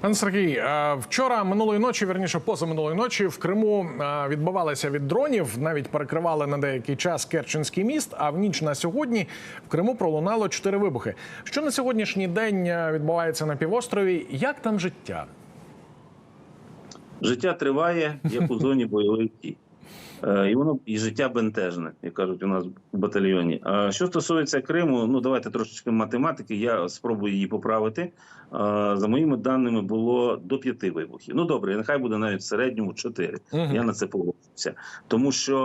Пане Сергій, е, вчора минулої ночі, верніше позаминулої ночі, в Криму е, відбувалися від дронів, навіть перекривали на деякий час Керченський міст. А в ніч на сьогодні в Криму пролунало чотири вибухи. Що на сьогоднішній день е, відбувається на півострові? Як там життя? Життя триває, як у зоні бойових дій. Е, І воно і життя бентежне, як кажуть у нас в батальйоні. А що стосується Криму, ну давайте трошечки математики. Я спробую її поправити. Е, За моїми даними, було до п'яти вибухів. Ну добре, нехай буде навіть в середньому чотири. Мгм. Я на це погоджуся. Тому що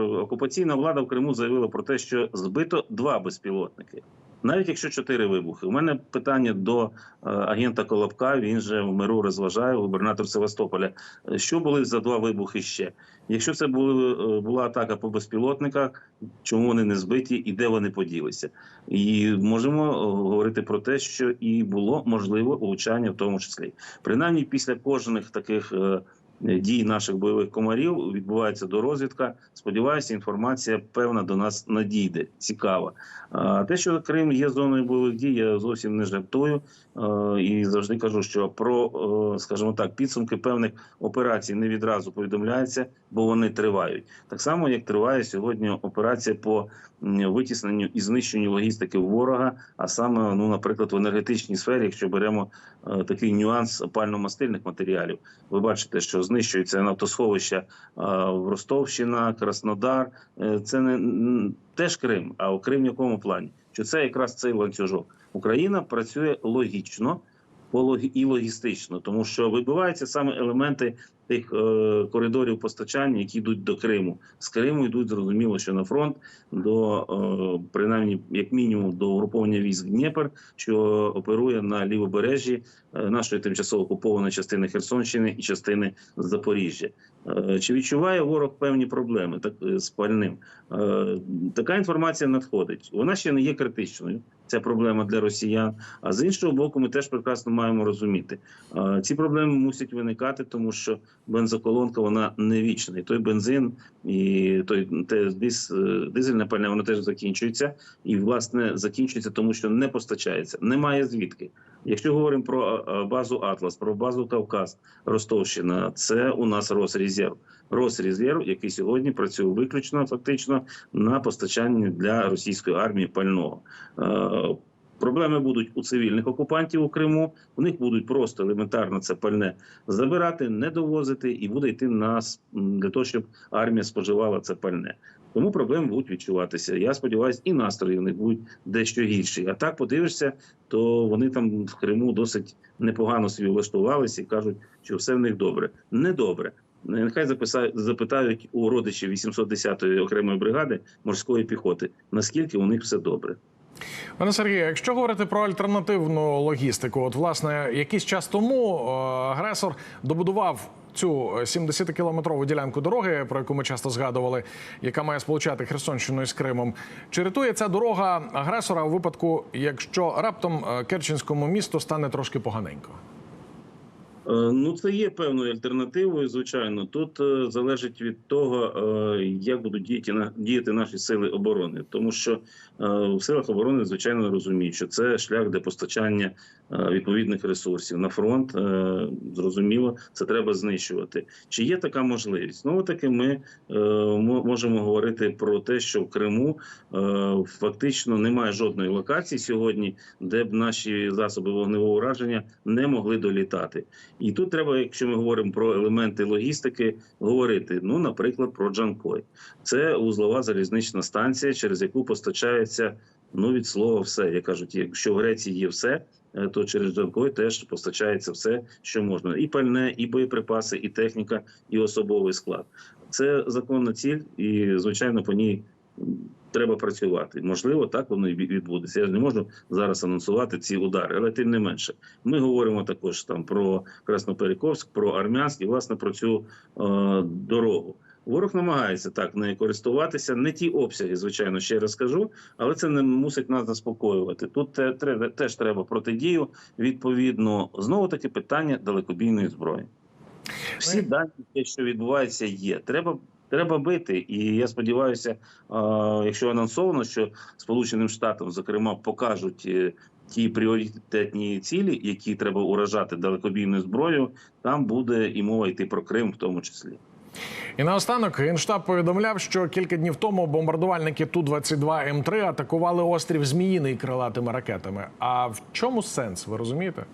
е, окупаційна влада в Криму заявила про те, що збито два безпілотники. Навіть якщо чотири вибухи, у мене питання до е, агента Колобка. Він же в миру розважає, губернатор Севастополя. Що були за два вибухи ще? Якщо це були, е, була атака по безпілотниках, чому вони не збиті і де вони поділися? І можемо е, говорити про те, що і було можливо влучання в тому числі. Принаймні, після кожних таких. Е, Дій наших бойових комарів відбувається дорозвідка. Сподіваюся, інформація певна до нас надійде. Цікава. А те, що Крим є зоною бойових дій, я зовсім не жартую і завжди кажу, що про, е, скажімо так, підсумки певних операцій не відразу повідомляється, бо вони тривають. Так само, як триває сьогодні операція по витісненню і знищенню логістики ворога, а саме, ну, наприклад, в енергетичній сфері, якщо беремо е, такий нюанс пально-мастильних матеріалів, ви бачите, що знищуються нафтосховища е, в Ростовщина, Краснодар. Е, Це не теж Крим, а у Крим в якому плані? Що це якраз цей ланцюжок. Україна працює логічно і логістично, тому що вибиваються саме елементи тих е, коридорів постачання, які йдуть до Криму. З Криму йдуть зрозуміло, що на фронт до е, принаймні, як мінімум, до угруповання військ Дніпр, що оперує на лівобережжі е, нашої тимчасово окупованої частини Херсонщини і частини Запоріжжя. Чи відчуває ворог певні проблеми так з пальним? Така інформація надходить. Вона ще не є критичною. Ця проблема для росіян. А з іншого боку, ми теж прекрасно маємо розуміти, ці проблеми мусять виникати, тому що бензоколонка вона не вічна. І той бензин, і той те е, дизельне пальне, воно теж закінчується. І власне закінчується, тому що не постачається. Немає звідки. Якщо говоримо про е, базу Атлас, про базу Кавказ, Ростовщина, це у нас Росрезерв. Росрезерв, який сьогодні працює виключно фактично на постачанні для російської армії пального. Проблеми будуть у цивільних окупантів у Криму. У них будуть просто елементарно це пальне забирати, не довозити, і буде йти на для того, щоб армія споживала це пальне. Тому проблеми будуть відчуватися. Я сподіваюся, і настрої в них будуть дещо гірші. А так подивишся, то вони там в Криму досить непогано собі влаштувалися і кажуть, що все в них добре. Не добре. Нехай запитають у родичів 810-ї окремої бригади морської піхоти, наскільки у них все добре. Пане Сергію, якщо говорити про альтернативну логістику, от власне якийсь час тому е, агресор добудував цю 70-кілометрову ділянку дороги, про яку ми часто згадували, яка має сполучати Херсонщину із Кримом. Чи рятує ця дорога агресора у випадку, якщо раптом е, Керченському місту стане трошки поганенько? Е, Ну, це є певною альтернативою. Звичайно, тут е, залежить від того, е, як будуть діяти діяти наші сили оборони, тому що в силах оборони звичайно розуміють, що це шлях для постачання відповідних ресурсів на фронт. Зрозуміло, це треба знищувати. Чи є така можливість? Знову таки, ми можемо говорити про те, що в Криму фактично немає жодної локації сьогодні, де б наші засоби вогневого ураження не могли долітати. І тут треба, якщо ми говоримо про елементи логістики, говорити. Ну, наприклад, про Джанкой. Це узлова залізнична станція, через яку постачається ну від слова все. Як кажуть, якщо в Греції є все, е, то через Джанкой теж постачається все, що можна: і пальне, і боєприпаси, і техніка, і особовий склад. Це законна ціль, і звичайно по ній. Треба працювати. Можливо, так воно і відбудеться. Я ж не можу зараз анонсувати ці удари, але тим не менше, ми говоримо також там про Красноперековськ, про Армянськ і власне про цю е, дорогу. Ворог намагається так нею користуватися. Не ті обсяги, звичайно, ще раз кажу, але це не мусить нас заспокоювати. Тут теж треба протидію. Відповідно, знову таки питання далекобійної зброї. Всі дані, те, що відбувається, є. Треба. Треба бити, і я сподіваюся, якщо анонсовано, що Сполученим Штатам, зокрема, покажуть е, ті пріоритетні цілі, які треба уражати далекобійною зброєю, там буде і мова йти про Крим, в тому числі. І наостанок Генштаб повідомляв, що кілька днів тому бомбардувальники Ту-22 М3 атакували острів Зміїний крилатими ракетами. А в чому сенс? Ви розумієте?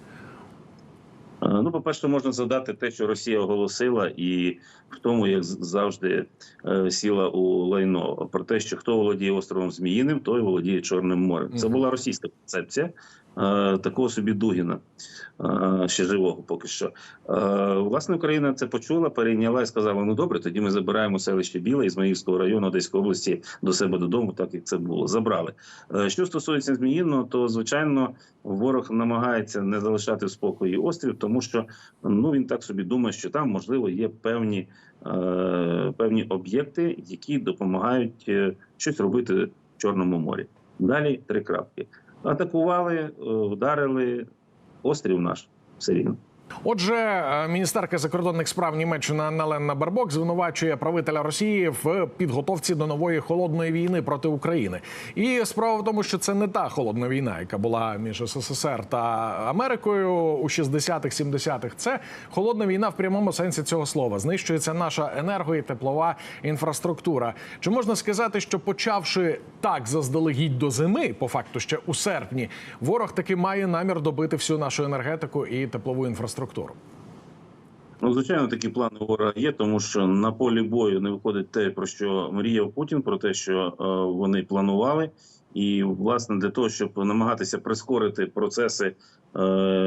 Е, Ну, по-перше, можна задати те, що Росія оголосила, і в тому, як завжди е, сіла у лайно про те, що хто володіє островом Зміїним, той володіє Чорним морем. Це була російська концепція такого собі Дугіна, е, ще живого поки що. Е, Власне, Україна це почула, перейняла і сказала: ну добре, тоді ми забираємо селище Біле Ізмаїльського району Одеської області до себе додому, так як це було. Забрали. Е, Що стосується Зміїного, то звичайно ворог намагається не залишати в спокої острів, тому що ну він так собі думає, що там можливо є певні, е, певні об'єкти, які допомагають е, щось робити в Чорному морі. Далі три крапки. Атакували, е, вдарили острів наш все рівно. Отже, е, міністерка закордонних справ Німеччини Анна Барбок звинувачує правителя Росії в підготовці до нової холодної війни проти України. І справа в тому, що це не та холодна війна, яка була між СССР та Америкою у 60-х, 70-х. Це холодна війна в прямому сенсі цього слова. Знищується наша енерго і теплова інфраструктура. Чи можна сказати, що почавши так заздалегідь до зими, по факту ще у серпні, ворог таки має намір добити всю нашу енергетику і теплову інфраструктуру? Ну, звичайно, такі плани ворога є, тому що на полі бою не виходить те, про що мріяв Путін, про те, що е, вони планували. І власне для того, щоб намагатися прискорити процеси, е,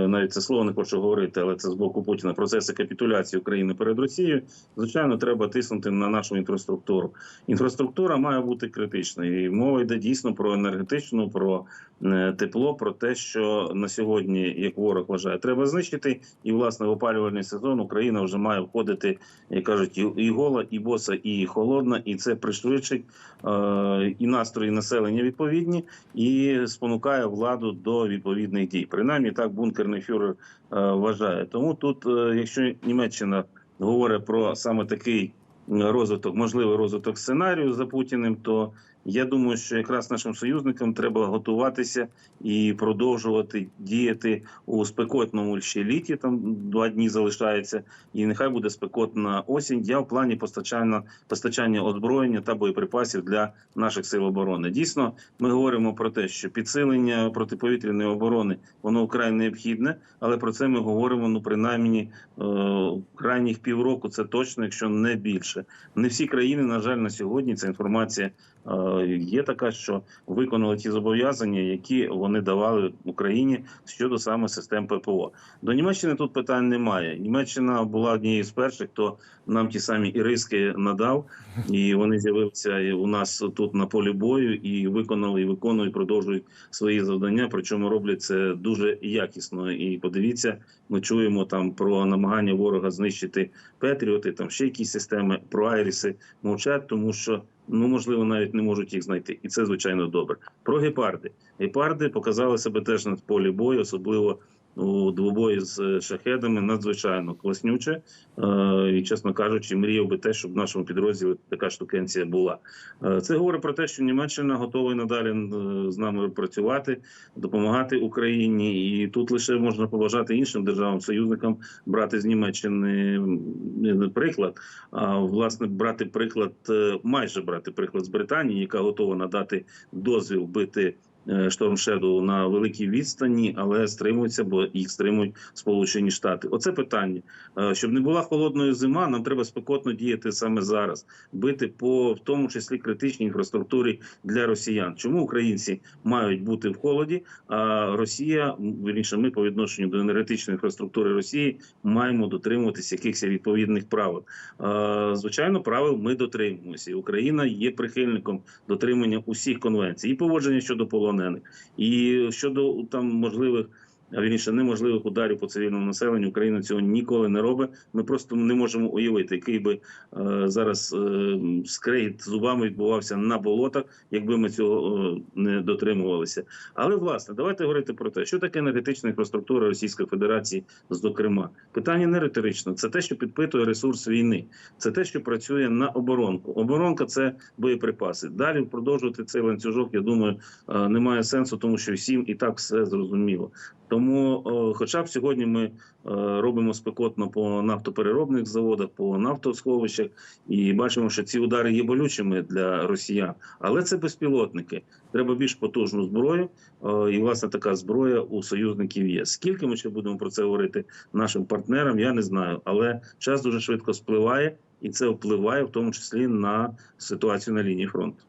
навіть це слово не хочу говорити, але це з боку Путіна процеси капітуляції України перед Росією. Звичайно, треба тиснути на нашу інфраструктуру. Інфраструктура має бути критичною. І мова йде дійсно про енергетичну, про е, тепло, про те, що на сьогодні, як ворог вважає, треба знищити. І власне в опалювальний сезон Україна вже має входити, як кажуть, і- гола, і боса, і холодна, і це пришвидшить е, і настрої населення відповідні, і спонукає владу до відповідних дій. Принаймні так бункерний фюрер е, вважає. Тому тут, е, якщо Німеччина говорить про саме такий розвиток, можливий розвиток сценарію за Путіним, то я думаю, що якраз нашим союзникам треба готуватися і продовжувати діяти у спекотному ще літі. Там два дні залишається, і нехай буде спекотна осінь. Я в плані постачання постачання озброєння та боєприпасів для наших сил оборони. Дійсно, ми говоримо про те, що підсилення протиповітряної оборони воно вкрай необхідне, але про це ми говоримо ну принаймні е, крайніх півроку. Це точно, якщо не більше. Не всі країни, на жаль, на сьогодні ця інформація е, є така, що виконали ті зобов'язання, які вони давали Україні щодо саме систем ППО. До Німеччини тут питань немає. Німеччина була однією з перших, хто нам ті самі іриски надав, і вони з'явилися у нас тут на полі бою і виконали, і виконують, продовжують свої завдання. Причому роблять це дуже якісно. І подивіться, ми чуємо там про намагання ворога знищити Петріоти, там ще якісь системи, про Айріси мовчать, тому що ну можливо навіть не можуть їх знайти, і це звичайно добре. Про гепарди. Гепарди показали себе теж на полі бою, особливо у двобої з е, шахедами, надзвичайно класнюче. Е, і, чесно кажучи, мріяв би те, щоб в нашому підрозділі така штукенція була. Е, Це говорить про те, що Німеччина готова надалі з нами працювати, допомагати Україні, і тут лише можна побажати іншим державам, союзникам брати з Німеччини приклад, а власне брати приклад, майже брати приклад з Британії, яка готова надати дозвіл бити. Е, Шторм Shadow на великій відстані, але стримуються, бо їх стримують Сполучені Штати. Оце питання. Е, Щоб не була холодною зима, нам треба спекотно діяти саме зараз, бити по в тому числі критичній інфраструктурі для росіян. Чому українці мають бути в холоді? А Росія вірніше, ми по відношенню до енергетичної інфраструктури Росії маємо дотримуватися якихось відповідних правил. Е, Звичайно, правил ми дотримуємося. Україна є прихильником дотримання усіх конвенцій і поводження щодо полонених, і щодо там можливих а вірніше неможливих ударів по цивільному населенню. Україна цього ніколи не робить. Ми просто не можемо уявити, який би е, зараз е, скрейт зубами відбувався на болотах, якби ми цього е, не дотримувалися. Але власне, давайте говорити про те, що таке енергетична інфраструктура Російської Федерації, зокрема. Питання не риторичне. Це те, що підпитує ресурс війни. Це те, що працює на оборонку. Оборонка це боєприпаси. Далі продовжувати цей ланцюжок, я думаю, е, немає сенсу, тому що всім і так все зрозуміло. Тому, е, хоча б сьогодні ми е, робимо спекотно по нафтопереробних заводах, по нафтосховищах, і бачимо, що ці удари є болючими для росіян, але це безпілотники. Треба більш потужну зброю, е, і власне така зброя у союзників є. Скільки ми ще будемо про це говорити нашим партнерам, я не знаю, але час дуже швидко спливає, і це впливає в тому числі на ситуацію на лінії фронту.